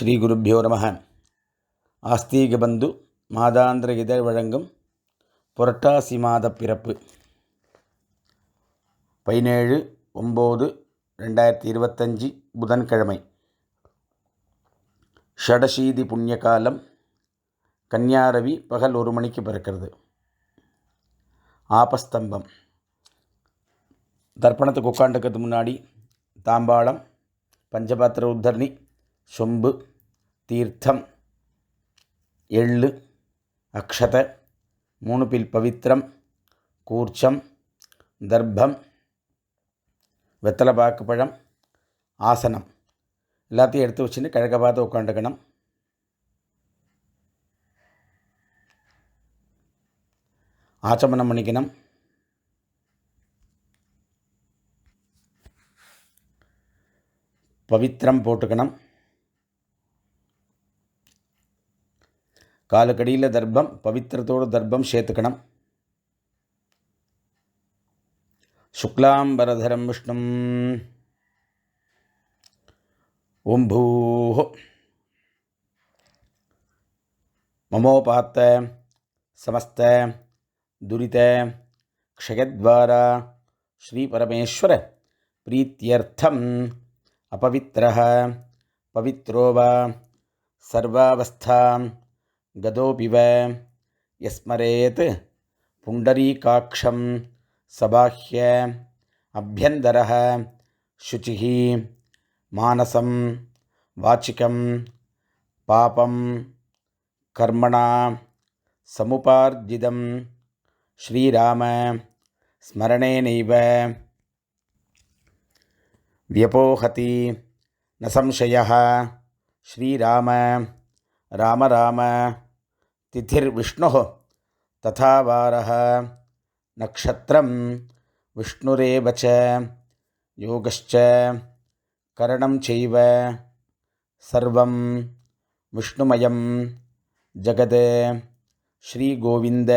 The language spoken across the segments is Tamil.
ஸ்ரீ குருப்பியோ நம. ஆஸ்தீக பந்து மாதாந்திர இதழ் வழங்கும் புரட்டாசி மாத பிறப்பு. பதினேழு ஒம்பது ரெண்டாயிரத்தி இருபத்தஞ்சி புதன்கிழமை. ஷடசீதி புண்ணிய காலம் கன்னியாரவி பகல் ஒரு மணிக்கு பிறக்கிறது. ஆபஸ்தம்பம். தர்ப்பணத்துக்கு உட்காந்துக்கிறதுக்கு முன்னாடி தாம்பாளம் பஞ்சபாத்திர உத்தரணி சொம்பு தீர்த்தம் எள்ளு அக்ஷத மூணு பில் பவித்திரம் கூர்ச்சம் தர்ப்பம் வெத்தலைப்பாக்கு பழம் ஆசனம். எல்லாத்தையும் எடுத்து வச்சுட்டு கிழக்க பார்த்து உட்காந்துக்கணும். ஆச்சமனம் பண்ணிக்கணும். பவித்திரம் போட்டுக்கணும். காலுக்கடியில் தர்ப்பம் பவித்திரத்தோடு தர்ப்பம் சேர்த்துக்கணும் शुक्लाम्बरधरं विष्णुं ॐ भूः ममोपात्त समस्त दुरित क्षयद्वारा श्रीपरमेश्वर प्रीत्यर्थम् अपवित्रः पवित्रो वा सर्वावस्थां गतोऽपि वा यस्मरेत् पुण्डरीकाक्षं सबाह्य अभ्यन्तरः शुचिः मानसं वाचिकं पापं कर्मणा समुपार्जितं श्रीराम स्मरणेनैव व्यपोहति न संशयः श्रीराम राम राम। तिथिर्विष्णुः तथा वारः नक्षत्रं विष्णुरेव च। योगश्च करणं चैव। सर्वं विष्णुमयं जगत्। श्रीगोविन्द।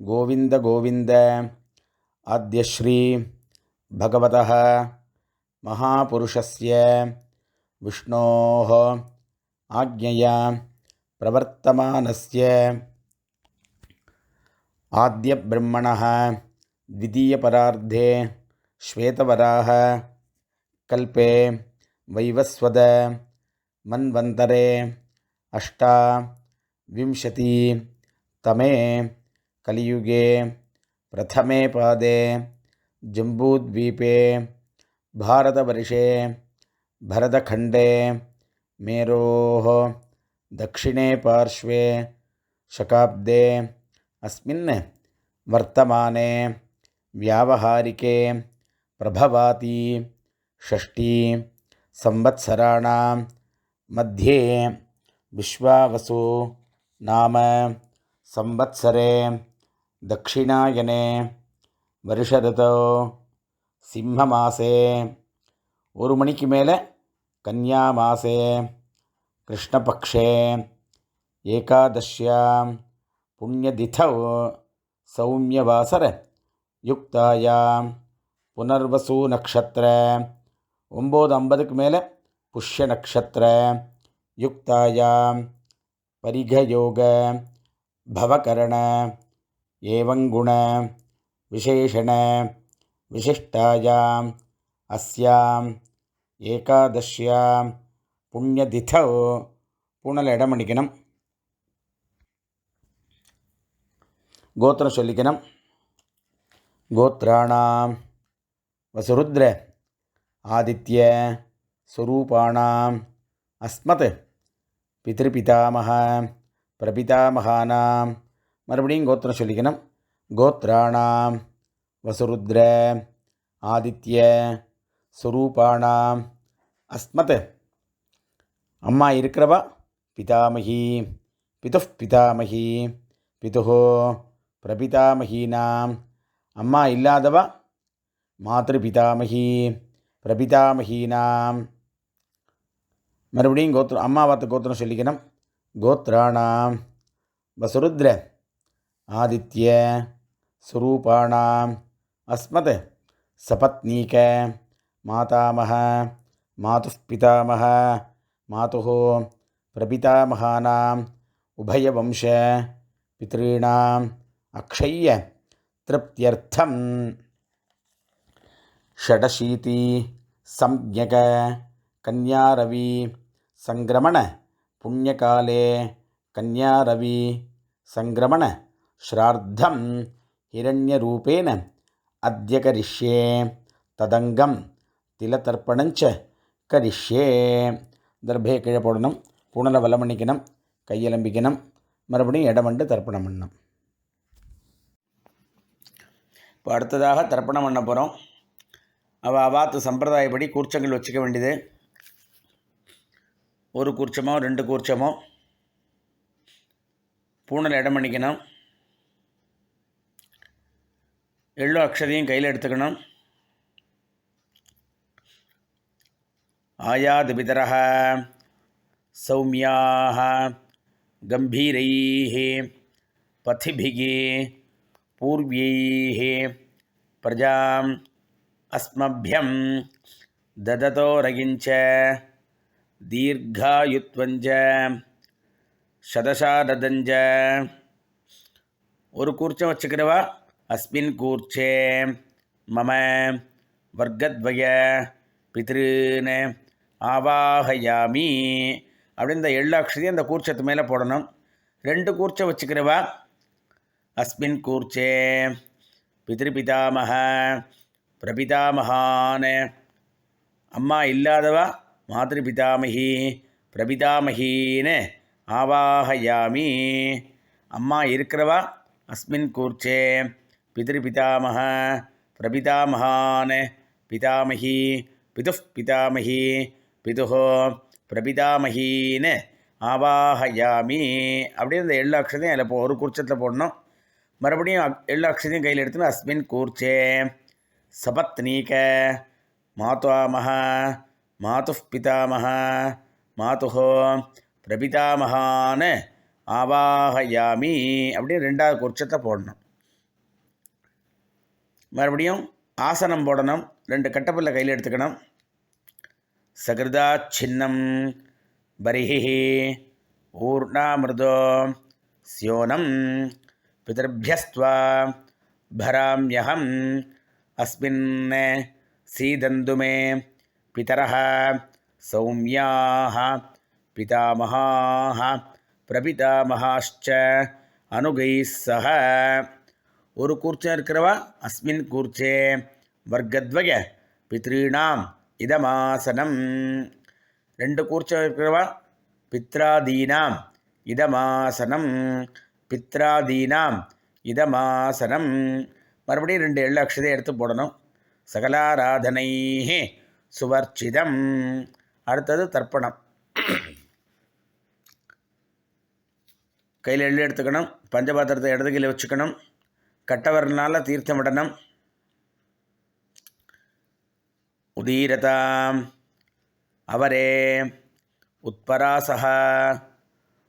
गोविन्द गोविन्द। आद्यश्री भगवतः। महापुरुषस्य विष्णोः आज्ञया प्रवर्तमानस्य आद्यब्रह्मणः द्वितीयपरार्धे श्वेतवराह कल्पे वैवस्वद मन्वन्तरे अष्टाविंशतितमे कलियुगे प्रथमे पादे जम्बूद्वीपे भारतवर्षे भरतखण्डे मेरोः दक्षिणे पार्श्वे शकाब्दे अस्मिन् वर्तमाने व्यावहारिके प्रभवाति षष्ठी संवत्सराणां मध्ये विश्वावसु नाम संवत्सरे दक्षिणायने வருஷருதோ சிம்ம மாசே ஒரு மணிக்கு மேலே கன்யா மாசே கிருஷ்ணபக்ஷே ஏகாதஷ்யாம் पुण्यतिथौ सौम्यवासर யுக்தாயாம் புனர்வசு நக்ஷத்திர ஒம்பது ஐம்பதுக்கு மேலே புஷ்ய நக்ஷத்திர யுக்தாயாம் பரிகயோக பவகரண ஏவங்குண விசேஷண விசிஷ்டாயாம் அஸ்யாம் ஏகாதஷ்யாம். புண்ணியதிதோ. பூனல் இடம் பண்ணிக்கணும் கோத்திரம் சொல்லிக்கணும். கோத்ராணாம். வசுருத்ர. ஆதித்ய. ஸ்வரூபாணாம் அஸ்மத். பிதிருபிதாமக பிரபிதாமகானாம் மறுபடியும் கோத்திரம் சொல்லிக்கணும். கோத்ராணாம். வசுருத்ர. ஆதித்ய. ஸ்வரூபாணாம் அஸ்மத் அம்மா இருக்கிறவா பிதாமகி பிது பிதாமகி பிதுஹோ பிரபிதாமகீனாம் அம்மா இல்லாதவா மாத்திருபிதாமகி பிரபிதாமகீனாம் மறுபடியும் கோத்திரம் அம்மா வார்த்தை கோத்திரம் சொல்லிக்கணும் கோத்ராணாம் வசுருத்ர ஆதித்ய சுரூபாணாம் அஸ்மத் சபத்னீக மாதாமக மாது பிதாமக மாது பிரபிதாமகானாம் உபயவம்ச பித்ரீணாம் அக்ஷய திருப்தியர்த்தம். ஷடசீதி சம்யக கன்யாரவி சங்கிரமண புண்ணியகாலே கன்யாரவி சங்கிரமண ஸ்ரார்த்தம் ஹிரண்யரூபேன அத்தியகரிஷ்யே ததங்கம். திலதர்ப்பணஞ்ச கரிஷ்யே. தர்பே கீழே போடணும் புனலை வலம் பண்ணிக்கணும் கையலம்பிக்கணும் மறுபடியும் இடமண்டு தர்ப்பணம் பண்ணணும். இப்போ அடுத்ததாக தர்ப்பணம் பண்ண போகிறோம் அவள் அவாத்து சம்பிரதாயப்படி கூர்ச்சங்கள் வச்சுக்க வேண்டியது. ஒரு கூர்ச்சமோ ரெண்டு கூர்ச்சமோ. பூனல் இடம் பண்ணிக்கணும் எள்ளு அக்ஷதையும் கையில் எடுத்துக்கணும். आयादिपितरः सौम्याः गम्भीरैः पथिभिः पूर्व्यैः प्रजाम् अस्मभ्यं ददतोरगिञ्च दीर्घायुत्वञ्च शतशारदञ्च ஒரு கூர்ச்சம் வச்சுக்கிறவா அஸ்மின் கூர்ச்சே மம வர்க்கத்வய பித்ருன்னு ஆவாகயாமி. அப்படின்னு இந்த எள்ளு அக்ஷதையும் அந்த கூர்ச்சத்து மேலே போடணும். ரெண்டு கூர்ச்சை வச்சுக்கிறவா? அஸ்மின் கூர்ச்சே. பிதிருபிதாமக பிரபிதாமகான் அம்மா இல்லாதவா? மாதிருபிதாமகி பிரபிதாமகின்னு ஆவாகயாமி. அம்மா இருக்கிறவா? அஸ்மின் கூர்ச்சே. பிதிருபிதாமக பிரபிதாமகான் பிதாமகி பிதுः பிதாமகி பிதுகோ பிரபிதாமகின்னு ஆவாகயாமி அப்படின்னு இந்த எள்ளு அக்ஷதையும் அதில் போ ஒரு கூர்ச்சத்தில் போடணும். மறுபடியும் எள்ளு அக்ஷதையும் கையில் எடுத்துன்னு அஸ்மின் கூர்ச்சே. சபத்னீக மாத்வாமக மாது பிதாமக மாதுஹோ பிரபிதாமகான்னு ஆவாகயாமி அப்படின்னு ரெண்டாவது கூர்ச்சத்தை போடணும். மறுபடியும் ஆசனம் போடணும். ரெண்டு கட்டப்பில்லை கையில் எடுத்துக்கணும். சகிருதா சின்னம் பரிஹி ஊர்ணாமிருதோ ஸ்யோனம் பிதர்பியஸ்துவா भराम्यहम् अस्मिन् सीदन्तु मे पितरः सौम्याः पितामहाः प्रपितामहाश्च अनुगैः सह ஒரு கூர்ச்சம் இருக்கிறவா அஸ்மின் கூர்ச்சே வர்க்கத்வய பித்ருணாம் இதமாசனம். ரெண்டு கூர்ச்சம் இருக்கிறவா? பித்ராதீனாம். இதமாசனம். பித்ராதீனாம். இதமாசனம். மறுபடியும் ரெண்டு எள்ளு அக்ஷதை எடுத்து போடணும். சகலாராதனை சுவர்ச்சிதம். அடுத்தது தர்ப்பணம். கையில் எள்ளு எடுத்துக்கணும். பஞ்சபாத்திரத்தை இடது கையில் வச்சுக்கணும். கட்டவரனால தீர்த்தமிடணும். உதீரதாம். அவரே உத்பராசக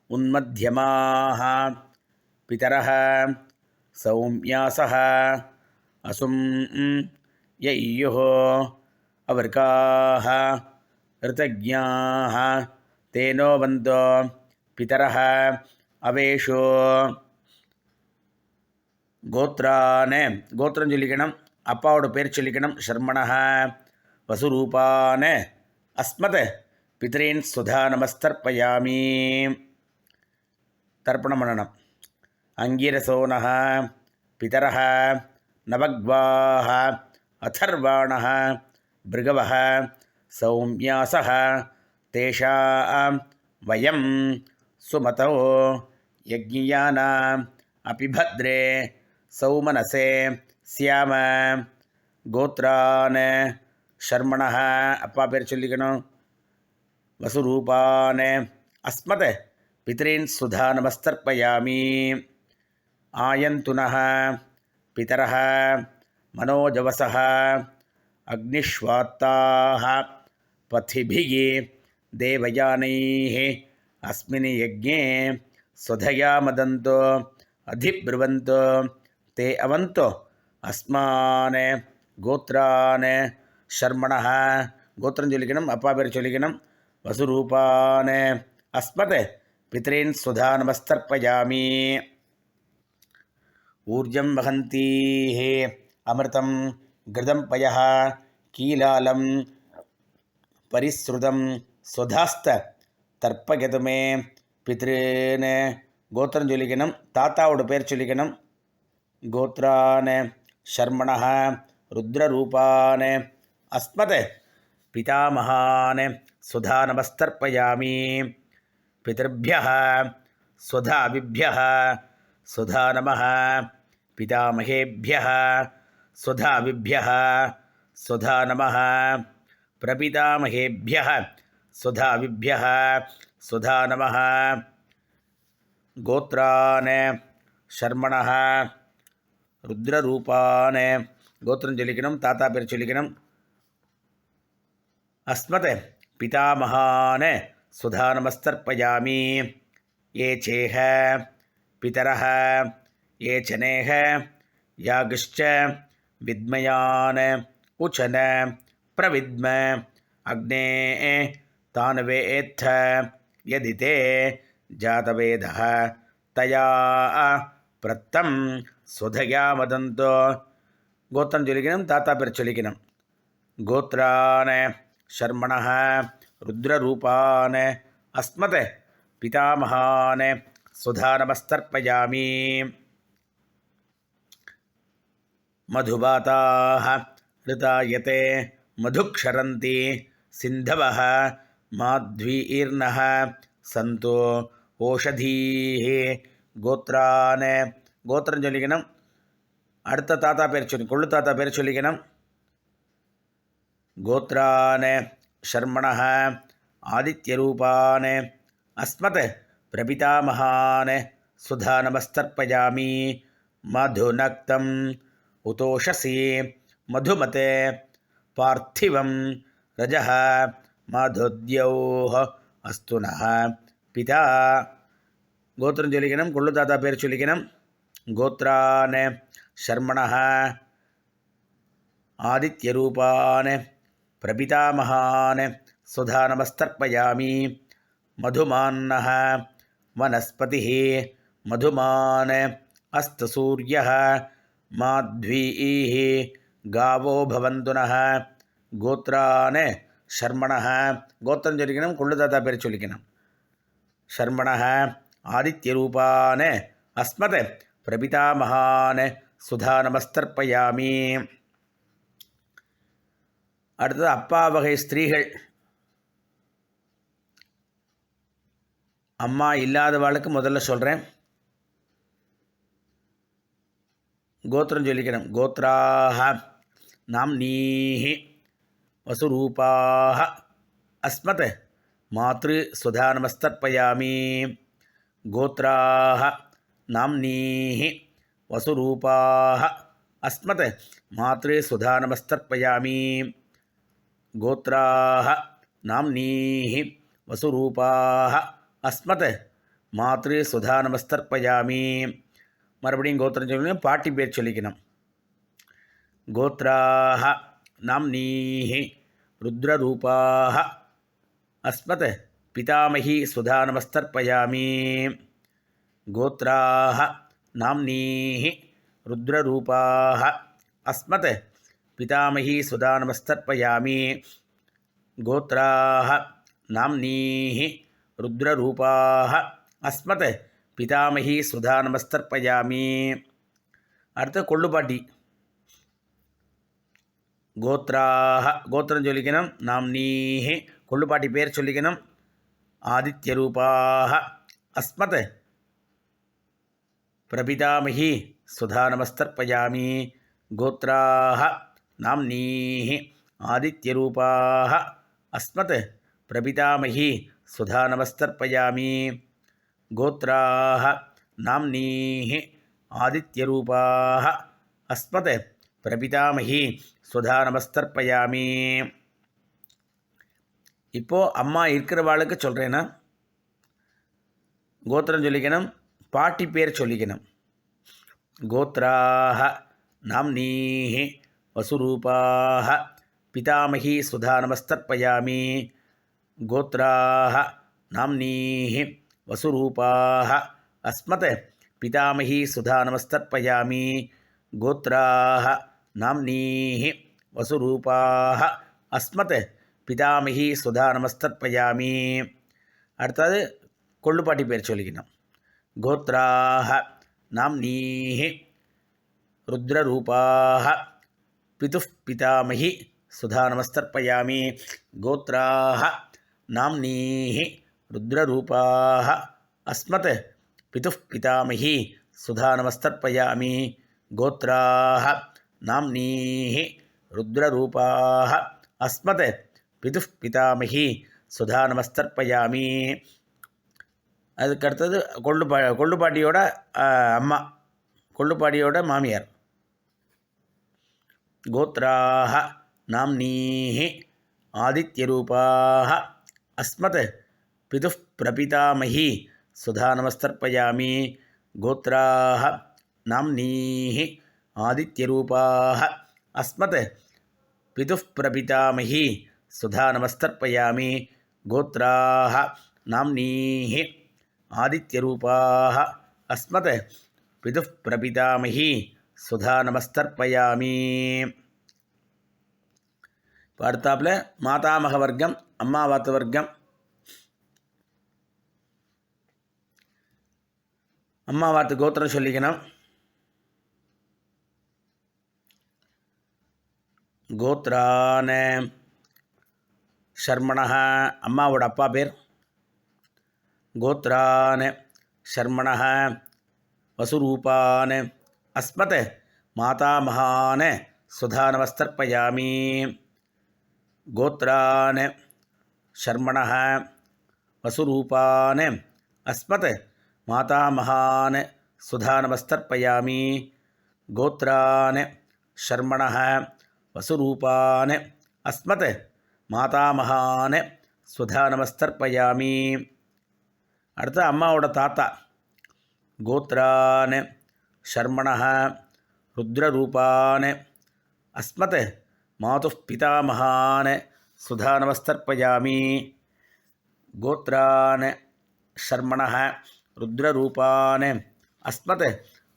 உன்மத்தியமாக பிதர சௌமியாசக அசும் யையு அவர்காக ரிதஜாக தேனோ வந்தோ பிதர அவேஷோ. கோத்ரானே கோத்திரம் சொல்லிக்கணும் அப்பாவோட பேர் சொல்லிக்கணும் ஷர்மணா वसुरूपान् अस्मत्। पितॄन् सुधा नमस्तर्पयामि। तर्पणमननम्। अङ्गिरसो नः पितरः नवग्वाः अथर्वाणः भृगवः सौम्यासः तेषां वयं सुमतौ यज्ञियानाम् अपि भद्रे सौमनसे स्याम गोत्रान् ஷர்மணः அப்பா பேர் சொல்லிக்கணும் வசுரூபான் அஸ்மத் பித்ரீன் சுதா நமஸ்தர்ப்பயாமி ஆயந்துனः பிதரः मनोजवसः अग्निष्वात्ताः पथिभिः देवयानैः अस्मिन् यज्ञे स्वधया मदन्तो अधिब्रुवन्तो ते अवन्तो अस्मान् गोत्रान् ஷர்மணா கோத்திரம் சொல்லிக்கணும் அப்பா பேர் சொல்லிக்கணும். வசுரூபான. அஸ்மத். பித்ரேன் சுதா நமஸ்தர்ப்பயாமி ஊர்ஜம் வகந்தி ஹே. அமிர்தம் கிருதம் பய கீலாலம் பரிஸ்ருதம் சுதாஸ்த. தர்ப்பகதுமே. பித்ருன்னு கோத்திரம் சொல்லிக்கணும் தாத்தாவோட பேர் சொல்லிக்கணும். கோத்ரான. ஷர்மணா ருத்ரரூபான. अस्मत् पितामहान् सुधानमस्तर्पयामि। पितृभ्यः सुधाभिभ्यः सुधा नमः पितामहेभ्यः सुधाभिभ्यः सुधा नमः प्रपितामहेभ्यः सुधाभिभ्यः सुधा नमः गोत्रान् शर्मणः। రుద్రరూపాన్ గోత్రం చొలికినం తాతా अस्मत् पितामहान् सुधानमस्तर्पयामि। ये चेह, पितरः, ये चनेह, यागश्च, विद्मयान्, उचन, प्रविद्म, अग्ने तानवेत्थ यदि ते जातवेदः, तया പ്രത്തം സ്വധയാമതന്തോ ഗോത്രം ചൊലിക്കണം താത്താപ്പേർ ചൊലിക്കണം ഗോത്രാനെ சொல்லிக்கணும் கோத்ரான ஷர்மண ருத்ரரூபான் அஸ்மத் பிதாமகான் சுதா நமஸ்தர்ப்பயாமி मधुबाताः ऋतायते मधुक्षरन्ति सिन्धवः माध्वीर्नः सन्तो ஓஷதீः கோத்ரான கோத்திரம் சொல்லிக்கணும் அடுத்த தாத்தா பேர் சொல்லி கொள்ளு தாத்தா பேர் சொல்லிக்கணும் கோத்ரான ஷர்மண ஆதித்யரூபான் அஸ்மத் பிரபிதாமகான் சுதா நமஸ்தர்ப்பயாமி மதுநக்தம் உதோஷசி மதுமதே பார்த்திவம் ரஜः மாதுத்யோः அஸ்து நः பிதா கோத்திரம் சொல்லிக்கணும் கொள்ளு தாத்தா பேர் சொல்லிக்கணும் கோத்ரான் ஷர்மண ஆதித்யரூபான் பிரபிதாமகான் சுதா நமஸ்தர்ப்பயாமி மதுமான்னः वनस्पतिः मधुमान् अस्तसूर्यः माध्वीः गावो भवन्तु नः गोत्रान् शर्मणः गोत्रं चलिकनं कुळ्ळुदाता पेर् चलिकनं शर्मणः ஆதித்யரூபான் அஸ்மத் பிரபிதாமகான் சுதா நமஸ்தர்ப்பயாமி அடுத்தது அப்பா வகை ஸ்திரீகள். அம்மா இல்லாதவாளுக்கு முதல்ல சொல்கிறேன் கோத்திரம் சொல்லிக்கிறோம் கோத்ராக நாம் நீஹி வசுரூபாக அஸ்மத் மாத்ரு சுதா நமஸ்தர்ப்பயாமி கோத்ராக நாம் நீஹி வசுரூபாக அஸ்மத் மாத்ரு சுதா గోత్రాः నామ్నీः వసురూపాः అస్మత్ మాతృ సుధా నమస్తర్పయామి மறுபடியும் கோத்திரம் சொல்லி பாட்டி பேர் சொல்லிக்கணும் கோத்ராஹ நாம்னீஹி ருத்ரரூபாக அஸ்மத் பிதாமகி சுதா நமஸ்தர்ப்பயாமி கோத்ராஹ நாம்னீஹி ருத்ரரூபாக அஸ்மத் पितामही सुधा नमस्तर्पयामि गोत्राः नाम्नीः रुद्ररूपाः अस्मत् पितामही सुधा नमस्तर्पयामि அடுத்து கொள்ளுப்பாட்டி கோத்ராக கோத்திரம் சொல்லிக்கணும் நாம்னீஹி கொள்ளுப்பாட்டி பேர் சொல்லிக்கணும் आदित्यरूपाः अस्मत् प्रपितामही सुधा नमस्तर्पयामि गोत्राः नाम्नीः आदित्यरूपाः अस्मत् प्रपितामही सुधा नमस्तर्पयामि गोत्राः नाम्नीः आदित्यरूपाः अस्मत् प्रपितामही सुधा नमस्तर्पयामि இப்போது அம்மா இருக்கிறவாளுக்கு சொல்கிறேன்னா கோத்திரம் சொல்லிக்கணும் பாட்டி பேர் சொல்லிக்கணும் கோத்ராக நாம்னீஹி வசுரூபாக பிதாமகி சுதானமஸ்தர்ப்பயாமி. கோத்ராக நாம்னீஹி வசுரூபாக அஸ்மத். பிதாமகி சுதானமஸ்தர்ப்பயாமி. கோத்ராக நாம்னீஹி வசுரூபாக அஸ்மத். பிதாமகி சுதானமஸ்தர்ப்பயாமி. அடுத்தது கொள்ளுப்பாட்டி பேர் சொல்லிக்கணும். கோத்ராக நாம்னீஹி ருத்ரரூபாக பிதுஃப் பிதாமகி சுதா நமஸ்தர்ப்பயாமி கோத்ராக நாம்னீஹி ருத்ரரூபாக அஸ்மத் பிதுஃப் பிதாமகி சுதா நமஸ்தர்ப்பயாமி கோத்ராக நாம்னீஹி ருத்ரரூபாக அஸ்மத் பிதுஃப் பிதாமகி சுதா நமஸ்தர்ப்பயாமி அதுக்கடுத்தது கொள்ளுப்பா கொள்ளுப்பாட்டியோட அம்மா கொள்ளுப்பாடியோட மாமியார். கோத்ராக நாம்னீः ஆதித்யரூபாः அஸ்மத் பிதுः பிரபிதாமகி சுதா நமஸ்தர்ப்பயாமி கோத்ராக நாம்னீः ஆதித்யரூபாः அஸ்மத் பிதுः பிரபிதாமகி சுதா நமஸ்தர்ப்பயாமி கோத்ராः நாம்னீः ஆதித்யரூபாः அஸ்மத் பிதுः பிரபிதாமகி சுதா நமஸ்தர்ப்பயாமி பார்த்தாப்பில் மாதாமக வர்க்கம் அம்மாவாத்து வர்க்கம் அம்மாவாத்து கோத்திரம் சொல்லிக்கணும். கோத்ரான ஷர்மணா அம்மாவோட அப்பா பேர். கோத்ரான ஷர்மணா வசுரூபான அஸ்மத் மாதாமகான் சுதா நமஸ்தர்ப்பயாமி கோத்ரான் ஷர்மணः வசுரூபான் அஸ்மத் மாதாமகான் சுதா நமஸ்தர்ப்பயாமி கோத்ரான் ஷர்மணः வசுரூபான் அஸ்மத் மாதாமகான் சுதா நமஸ்தர்ப்பயாமி அடுத்து அம்மாவோட தாத்தா கோத்ரான் ஷர்மணः ருத்ரரூபான் அஸ்மத் மாது பிதாமகான் சுதா நமஸ்தர்ப்பயாமி கோத்ரான் ஷர்மணः ருத்ரரூபான் அஸ்மத்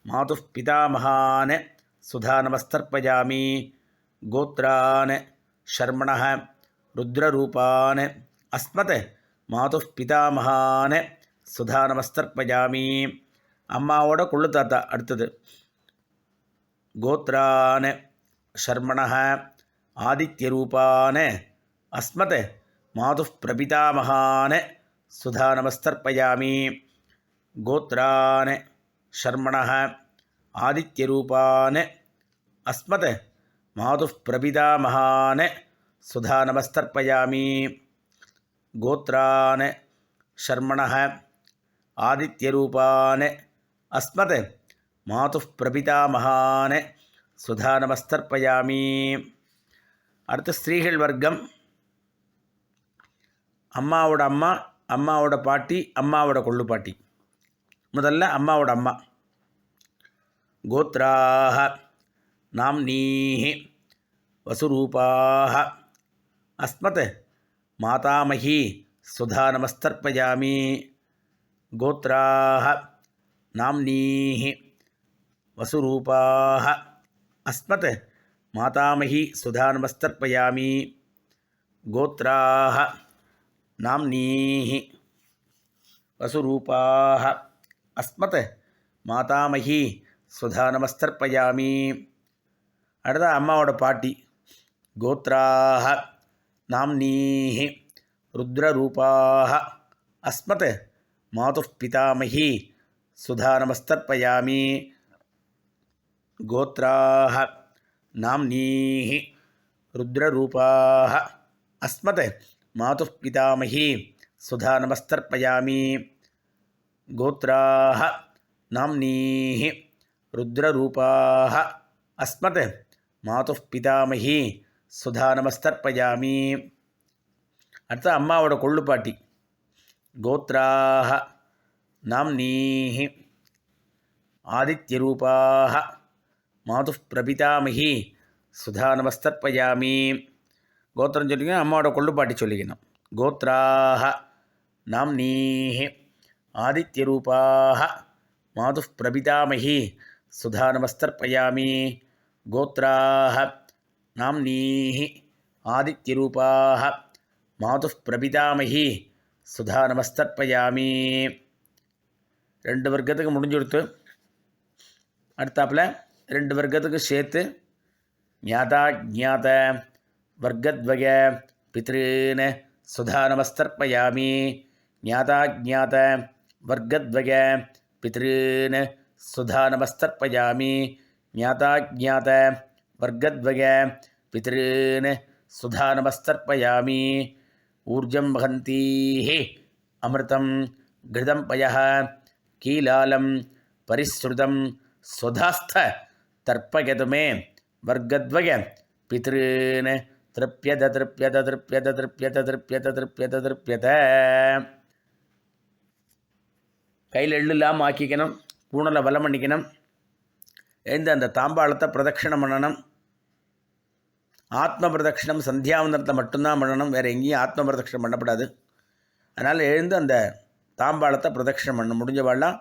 மாது பிதாமகான் சுதா நமஸ்தர்ப்பயாமி கோத்ரான் ஷர்மணः ருத்ரரூபான் அஸ்மத் மாது பிதாமகான் சுதா நமஸ்தர்ப்பயாமி அம்மாவோட குள்ளு தாத்தா அடுத்தது. கோத்ரான ஷர்மண ஆதித்யரூபான அஸ்மத் மாது பிரபிதாமகான சுதா நமஸ்தர்ப்பயாமி கோத்ரான ஷர்மண ஆதித்யரூபான அஸ்மத் மாது பிரபிதாமகான சுதா நமஸ்தர்ப்பயாமி கோத்ரான ஷர்மண ஆதித்யரூபான அஸ்மத் மாது பிரபிதாமகான் சுதா நமஸ்தர்ப்பயாமி அடுத்து ஸ்திரீகள் வர்க்கம் அம்மாவோட அம்மா அம்மாவோட பாட்டி அம்மாவோட கொள்ளு பாட்டி முதல்ல அம்மாவோட அம்மா கோத்ராக நாம்னீः வசுரூபாக அஸ்மத் மாதாமகி சுதா நமஸ்தர்ப்பயாமி கோத்ராக நாம்னீः வசுரூபாः அஸ்மத் மாதாமகி சுதா நமஸ்தர்ப்பயாமி கோத்ராः நாம்னீः வசுரூபாः அஸ்மத் மாதாமகி சுதா நமஸ்தர்ப்பயாமி அடுத்த அம்மாவோட பாட்டி கோத்ராக நாம்னீः ருத்ரரூபாः அஸ்மத் மாதுப்பிதாமகி சுதாநமஸ்தர்ப்பயாமி சுதா நமஸ்தர்ப்பயாமி கோத்ராக நாம்னீः ருத்ரரூபாः அஸ்மத் மாது பிதாமகி சுதா நமஸ்தர்ப்பயாமி கோத்ராக நாம்னீः ருத்ரரூபாः அஸ்மத் மாது பிதாமகி சுதா நமஸ்தர்ப்பயாமி அடுத்து அம்மாவோட கொள்ளுப்பாட்டி கோத்ராக नाम्नीः आदित्यरूपाः மாதுப் பிரபிதாமகி சுதா நமஸ்தர்ப்பயாமி கோத்திரம் சொல்லிக்கணும் அம்மாவோட கொள்ளுப்பாட்டி சொல்லிக்கணும். கோத்ராக நாம்னீஹி ஆதித்யரூபாக. மாதுப் பிரபிதாமகி சுதா நமஸ்தர்ப்பயாமி கோத்ராக நாம்னீஹி ஆதித்யரூபாக. மாதுப் பிரபிதாமகி சுதா நமஸ்தர்ப்பயாமி ரெண்டு வர்க்கத்துக்கு முடிஞ்சு கொடுத்து அடுத்தாப்பில் ரெண்டு வர்க்கத்துக்கு சேர்த்து ஞாதா ஜாத வர்க்கத்வய பித்ருன் சுதாநமஸ்தர்ப்பயாமி ஞாதா ஜாத வர்க்கத்வய பித்ருன் சுதாநமஸ்தர்ப்பயாமி ஞாதா ஜாத வர்க்கத்வய பித்ருன் சுதாநமஸ்தர்ப்பயாமி ऊर्जं वहन्तीः अमृतं घृतं पयः கீலாலம் பரிஸ்ருதம் ஸ்வதாஸ்த தர்ப்பயதுமே வர்க்கத்வய பித்ருன்னு திருப்பியத திருப்பியத திருப்பியத திருப்பியத திருப்பியத திருப்பியத திருப்பியத கையில் எள்ளு இல்லாமல் ஆக்கிக்கணும் பூனலை வலம் பண்ணிக்கணும் எழுந்து அந்த தாம்பாளத்தை பிரதட்சிணம் பண்ணணும். ஆத்ம பிரதட்சிணம் சந்தியாவந்தனத்தை மட்டும்தான் பண்ணணும் வேறு எங்கேயும் ஆத்ம பிரதட்சிணம் பண்ணப்படாது. அதனால் எழுந்து அந்த தாம்பாளத்தை பிரதட்சிணம் பண்ணணும் முடிஞ்சவாள்லாம்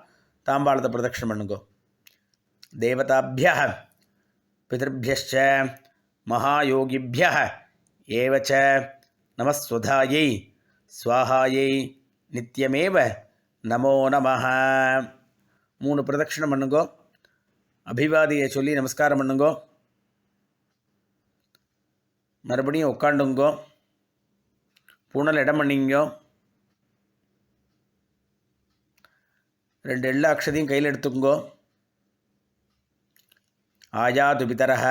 தாம்பாளத்தை பிரதட்சிணம் பண்ணுங்கோ. தேவதாபிய பிதர்பியச்ச மகாயோகிபிய ஏவச்ச நமஸ்வதாயை ஸ்வாஹாயை நித்தியமேவ நமோ நம மூணு பிரதட்சிணம் பண்ணுங்கோ. அபிவாதியை சொல்லி நமஸ்காரம் பண்ணுங்கோ. மறுபடியும் உட்காண்டுங்கோ பூனல் இடம் பண்ணிங்கோ. ரெண்டு எல்லா அக்ஷதையும் கையில் எடுத்துங்கோ ஆயாது பிதரः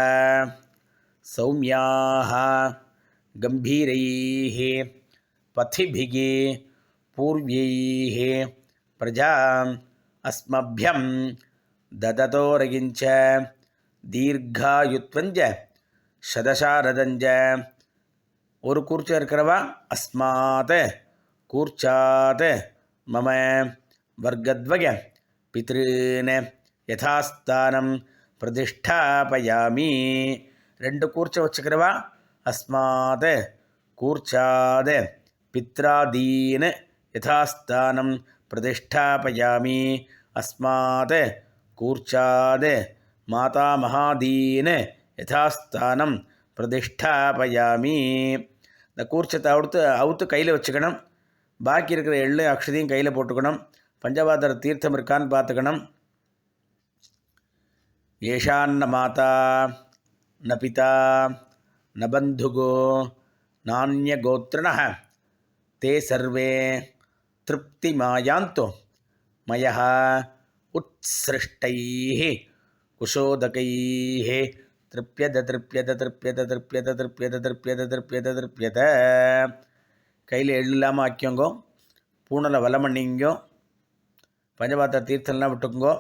சௌமியாக கம்பீரைः पथिभिः पूर्व्यैः प्रजा अस्मभ्यं ददतोरगिञ्च दीर्घायुत्वञ्च சதசாரதஞ்ச ஒரு கூர்ச்சா இருக்கிறவா அஸ்மாத் கூர்ச்சாத் மம வர்க்கத்வய பித்ருன்னு யதாஸ்தானம் பிரதிஷ்டாபயாமி ரெண்டு கூர்ச்சை வச்சுக்கிறவா அஸ்மாத் கூர்ச்சாத் பித்ராதீன் யதாஸ்தானம் பிரதிஷ்டாபயாமி அஸ்மாத் கூர்ச்சாத் மாதாமகாதீன் யதாஸ்தானம் பிரதிஷ்டாபயாமி இந்த கூர்ச்சத்தை அவுத்து அவுத்து கையில் வச்சுக்கணும் பாக்கி இருக்கிற எள்ளு அக்ஷதையும் கையில் போட்டுக்கணும் பஞ்சபாதர தீர்த்தம் இருக்கான்னு பார்த்துக்கணும் ஏஷான்ன மாதா ந பிதா ந பந்துகோ நானிய நானியகோத்திரண தே சர்வே திருப்தி மாயாந்தோ. மயா உத்சிருஷ்டைः குஷோதகைः திருப்பியத திருப்பியத திருப்பியத திருப்பியத திருப்பியத திருப்பியத திருப்பியத திருப்பியத கையில் எள்ளு இல்லாமல் ஆக்கியோங்கோ. பூனலை வலம் பண்ணிங்கோ. பஞ்சபாத்திர தீர்த்தம்லாம் விட்டுக்குங்கோ.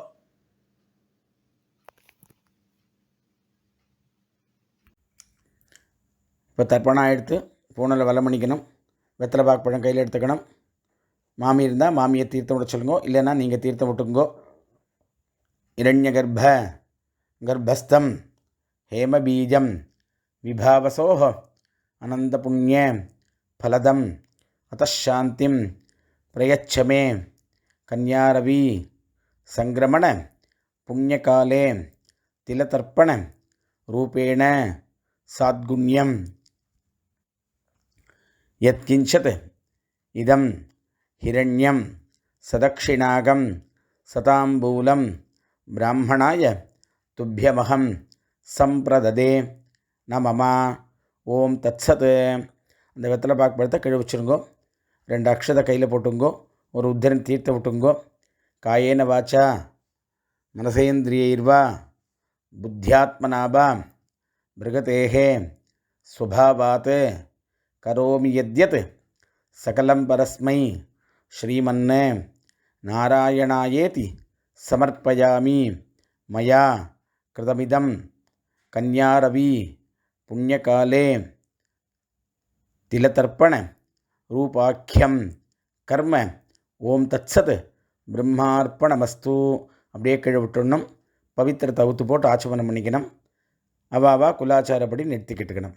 இப்போ தர்ப்பணம் எடுத்து பூனில் வலமணிக்கணும் பண்ணிக்கணும். வெத்தலை பாக்கு பழம் கையில் எடுத்துக்கணும். மாமி இருந்தால் மாமியை தீர்த்தம் விட சொல்லுங்க. இல்லைன்னா நீங்கள் தீர்த்தம் விட்டுக்குங்கோ. இரண்ய கர்ப்ப கர்ப்பஸ்தம் ஹேமபீஜம் விபாவசோஹ அனந்த புண்ணிய ஃபலதம் அத்தாந்திம் பிரயச்சமே கன்யாரவி சங்கிரமண புண்ணியகாலே திலதர்ப்பண ரூபேண சாத்குண்யம். யத்கிஞ்சத் இதம் ஹிரண்யம் சதக்ஷிணாகம் சதாம்பூலம் பிராமணாய துப்பியமகம் சம்பிரததே நமமா ஓம் தத்சத். அந்த வெத்தலை பாக்கு பழத்தை கழுவி வச்சுருங்கோ. ரெண்டு அக்ஷதை கையில் போட்டுங்கோ. ஒரு உத்தரன் தீர்த்த விட்டுங்கோ. காயேன வாச்சா மனசேந்திரியைர்வா புத்தியாத்மனாபா மிருகதேகே ஸ்வபாவாத் கரோமி யத்யத் சகலம் பரஸ்மை ஸ்ரீமன்னே நாராயணாயேதி சமர்ப்பயாமி மயா கிருதமிதம் கன்யாரவி புண்ணியகாலே திலதர்ப்பண ரூபாக்கியம் கர்ம ஓம் தத்சத். பிரம்மார்ப்பணமஸ்து. அப்படியே கீழே விட்டுடணும் பவித்திரத்தை அவுத்து போட்டு ஆச்சமனம் பண்ணிக்கணும். அவாவா குலாச்சாரப்படி நிறுத்திக்கிட்டுக்கணும்.